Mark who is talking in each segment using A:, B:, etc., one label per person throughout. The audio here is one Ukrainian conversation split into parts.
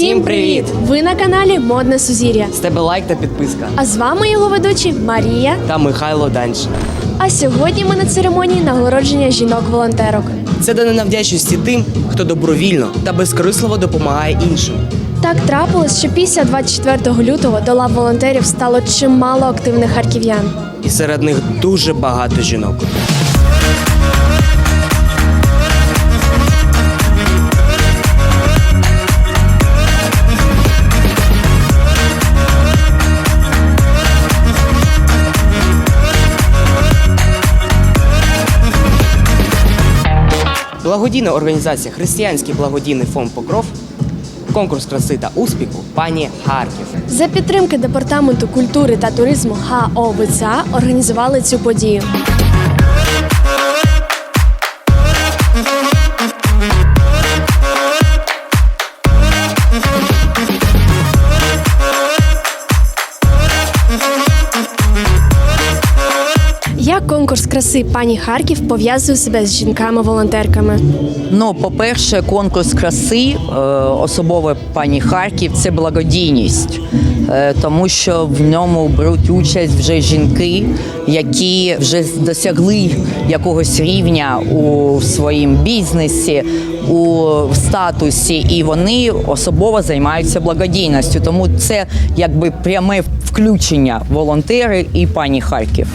A: Всім привіт!
B: Ви на каналі Модне Сузір'я.
A: З тебе лайк та підписка.
B: А з вами його ведучі Марія.
A: Та Михайло Даншин.
B: А сьогодні ми на церемонії нагородження жінок-волонтерок.
A: Це дане вдячності тим, хто добровільно та безкорисливо допомагає іншим.
B: Так трапилось, що після 24 лютого до лав волонтерів стало чимало активних харків'ян.
A: І серед них дуже багато жінок. Благодійна організація Християнський благодійний фонд Покров. Конкурс краси та успіху пані Харків.
B: За підтримки департаменту культури та туризму ГАОВЦА організували цю подію. Як конкурс краси пані Харків пов'язує себе з жінками-волонтерками?
C: Ну, по-перше, конкурс краси е, особове пані Харків це благодійність, е, тому що в ньому беруть участь вже жінки, які вже досягли якогось рівня у своїм бізнесі, у статусі, і вони особово займаються благодійністю. Тому це якби пряме включення волонтери і пані Харків.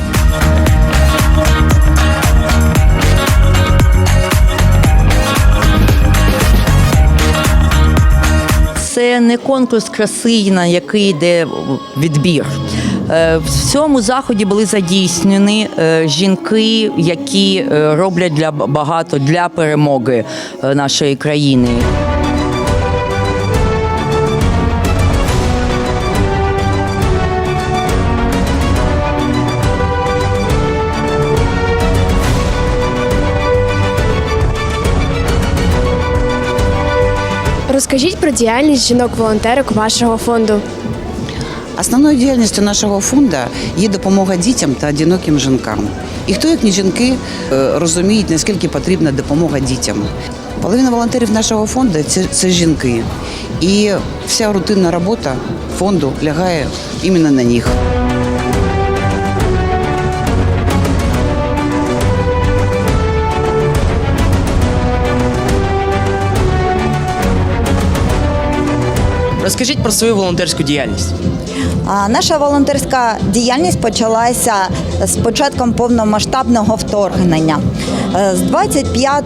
C: Не конкурс краси, на який йде відбір. Е, В цьому заході були задійснені е, жінки, які е, роблять для багато для перемоги нашої країни.
B: Розкажіть про діяльність жінок-волонтерок вашого фонду.
D: Основною діяльністю нашого фонду є допомога дітям та одиноким жінкам. І хто, як не жінки, е, розуміють, наскільки потрібна допомога дітям. Половина волонтерів нашого фонду це, це жінки. І вся рутинна робота фонду лягає іменно на них.
A: Розкажіть про свою волонтерську діяльність.
E: Наша волонтерська діяльність почалася з початком повномасштабного вторгнення. Е, З 25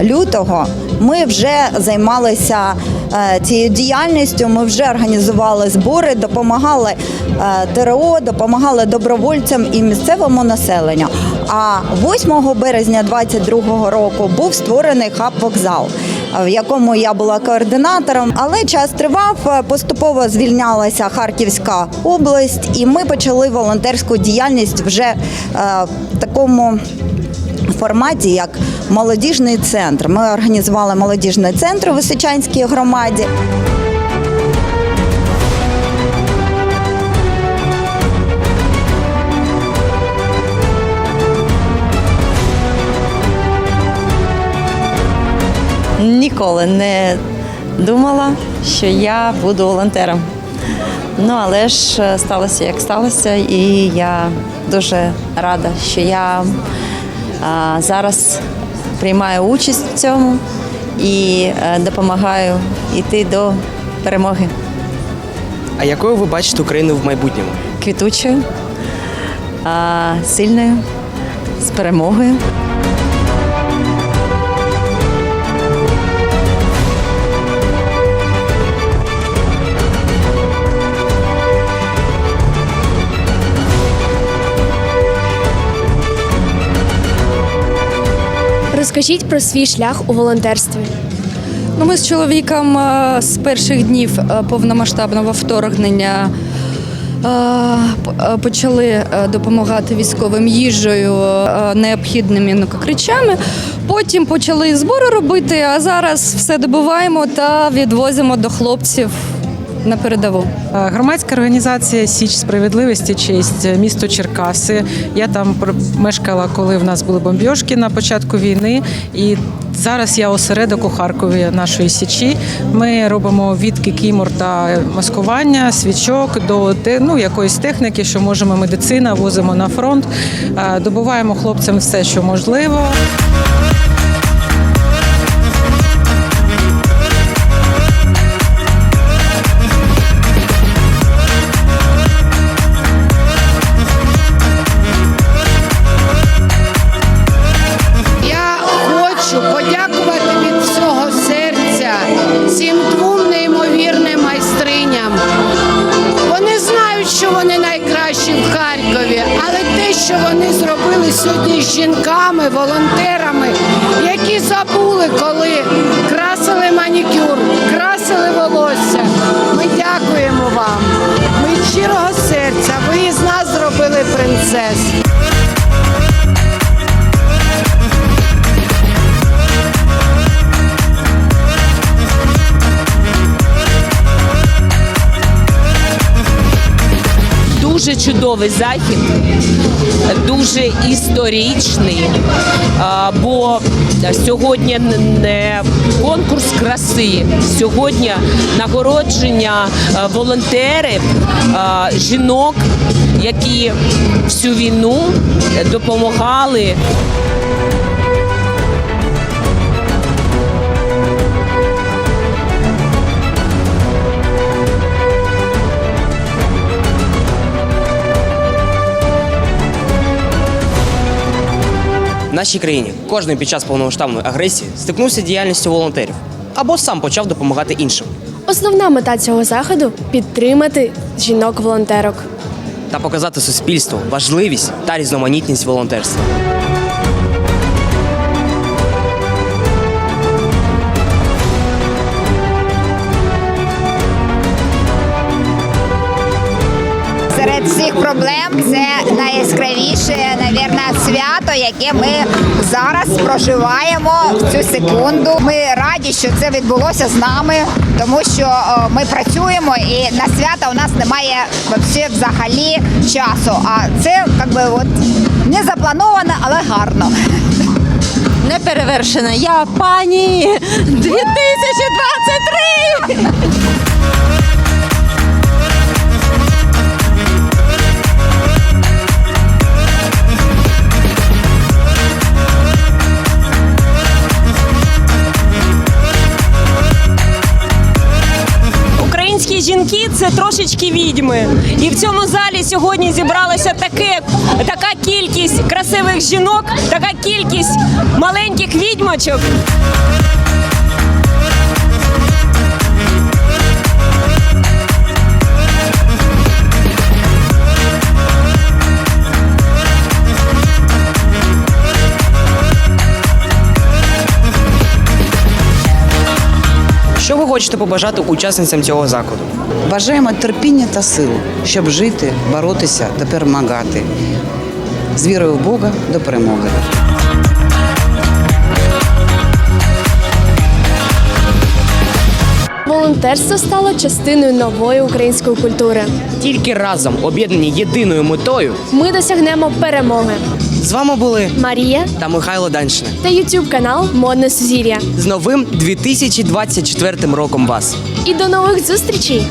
E: лютого ми вже займалися е, цією діяльністю. Ми вже організували збори, допомагали е, ТРО, допомагали добровольцям і місцевому населенню. А 8 березня 2022 року був створений хаб вокзал в якому я була координатором. Але час тривав, е, поступово звільнялася Харківська область, і ми почали волонтерську діяльність вже е, в такому. Форматі як молодіжний центр. Ми організували молодіжний центр у Височанській громаді.
F: Ніколи не думала, що я буду волонтером. Ну, але ж е, сталося як сталося, і я дуже рада, що я а, зараз приймаю участь в цьому і е, допомагаю йти до перемоги
A: А якою ви бачите Україну в майбутньому?
F: квітучою, а, сильною, з перемогою.
B: Розкажіть про свій шлях у волонтерстві.
G: Ну, ми з чоловіком е, з перших днів е, повномасштабного вторгнення е, почали допомагати військовим їжею, необхідними накричами. Потім почали збори робити, а зараз все добуваємо та відвозимо до хлопців на передову.
H: Е, Громадська організація Січ справедливості честь е, місто Черкаси. Я там мешкала, коли в нас були бомбьошки на початку війни. І зараз я осередок у Харкові нашої січі. Ми робимо від кікімор та маскування, свічок до ну, якоїсь техніки, що можемо медицина, возимо на фронт, Е, добуваємо хлопцям все, що можливо.
I: Сьогодні з жінками, волонтерами, які забули, коли красили манікюр, красили волосся. Ми дякуємо вам. Ми щирого серця. Ви з нас зробили принцес.
J: Дуже чудовий захід, дуже історичний, бо сьогодні не конкурс краси, сьогодні нагородження волонтерів, жінок, які всю війну допомагали
A: нашій країні кожен під час повномасштабної агресії стикнувся діяльністю волонтерів або сам почав допомагати іншим
B: Основна мета цього заходу підтримати жінок-волонтерок.
A: та показати суспільству важливість та різноманітність волонтерства.
K: Серед всіх проблем це найяскравіше, навірно, свято, яке ми зараз проживаємо в цю секунду. Ми раді, що це відбулося з нами, тому що ми працюємо і на свято у нас немає взагалі часу. А це якби от не заплановано, але гарно.
F: Неперевершена. Я пані 2023!
J: Жінки це трошечки відьми. І в цьому залі сьогодні зібралася таке, така кількість красивих жінок, така кількість маленьких відьмочок.
A: Хочете побажати учасницям цього заходу?
D: Бажаємо терпіння та сил, щоб жити, боротися та перемагати. З вірою в Бога до перемоги.
B: Волонтерство стало частиною нової української культури.
A: Тільки разом, об'єднані єдиною метою,
B: Ми досягнемо перемоги.
A: З вами були
B: Марія
A: та Михайло Даншина.
B: та YouTube канал Модне Сузір'я.
A: З новим 2024 роком вас!
B: І до нових зустрічей!